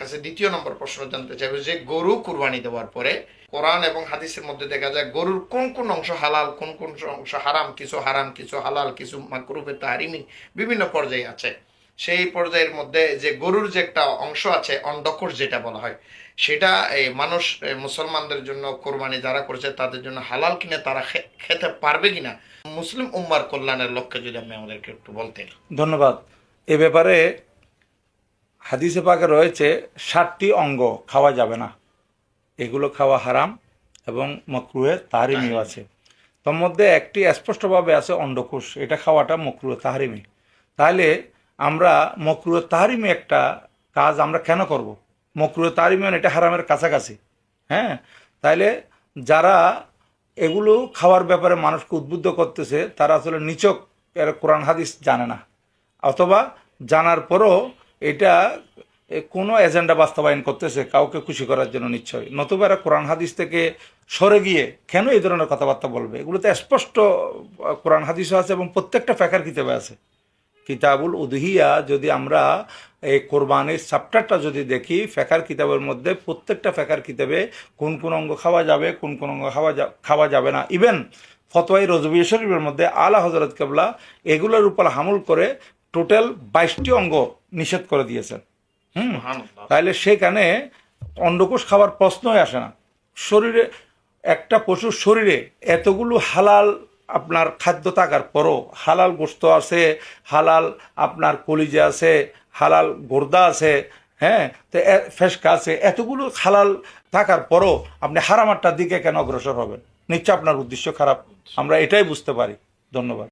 কাছে দ্বিতীয় নম্বর প্রশ্ন জানতে চাইব যে গরু কুরবানি দেওয়ার পরে কোরআন এবং হাদিসের মধ্যে দেখা যায় গরুর কোন কোন অংশ হালাল, কোন কোন অংশ হারাম, কিছু হারাম, কিছু হালাল, কিছু মাকরুফে তাহারিমি বিভিন্ন পর্যায়ে আছে। সেই পর্যায়ের মধ্যে যে গরুর যে একটা অংশ আছে অন্ধকোষ যেটা বলা হয়, সেটা এই মানুষ মুসলমানদের জন্য কোরবানি যারা করছে, তাদের জন্য হালাল কিনা, তারা খেতে পারবে কিনা, মুসলিম উম্মার কল্যাণের লক্ষ্যে যদি আপনি আমাদেরকে একটু বলতেন। ধন্যবাদ। এ ব্যাপারে হাদিসে পাকে রয়েছে ষাটটি অঙ্গ খাওয়া যাবে না। এগুলো খাওয়া হারাম এবং মকরুহে তাহারিমিও আছে। তোর মধ্যে একটি স্পষ্টভাবে আছে অন্ডকোষ এটা খাওয়াটা মকরুহে তাহারিমি। তাহলে আমরা মকরুহে তাহারিমি একটা কাজ আমরা কেন করব? মকরুহে তাহারিমি মানে এটা হারামের কাছাকাছি হ্যাঁ? তাইলে যারা এগুলো খাওয়ার ব্যাপারে মানুষকে উদ্বুদ্ধ করতেছে তারা আসলে নিচক এর কোরআন হাদিস জানে না। অথবা জানার পরও এটা কোনো এজেন্ডা বাস্তবায়ন করতেছে, কাউকে খুশি করার জন্য নিশ্চয়। নতুবা এরা কোরআন হাদিস থেকে সরে গিয়ে কেন এই ধরনের কথাবার্তা বলবে? এগুলোতে স্পষ্ট কোরআন হাদিসও আছে এবং প্রত্যেকটা ফ্যাকার কিতাবে আছে। কিতাবুল উদহিয়া, যদি আমরা এই কোরবানির চ্যাপ্টারটা যদি দেখি, ফেকার কিতাবের মধ্যে প্রত্যেকটা ফেকার কিতাবে কোন কোন অঙ্গ খাওয়া যাবে, কোন কোন অঙ্গ খাওয়া যা- খাওয়া যাবে না। ইভেন ফতোয়াই রজবি শরীফের মধ্যে আলা হজরত কেবলা এগুলোর উপর হামল করে টোটাল বাইশটি অঙ্গ নিষেধ করে দিয়েছেন। হুম? তাহলে সেখানে অন্ডকোষ খাওয়ার প্রশ্নই আসে না। শরীরে একটা পশুর শরীরে এতগুলো হালাল আপনার খাদ্য থাকার পরও হালাল গোস্ত আছে হালাল আপনার কলিজা আছে হালাল গোর্দা আছে হ্যাঁ? তো ফেসকা আছে এতগুলো হালাল থাকার পরও আপনি হারামারটার দিকে কেন অগ্রসর হবেন? নিশ্চয় আপনার উদ্দেশ্য খারাপ। আমরা এটাই বুঝতে পারি। ধন্যবাদ।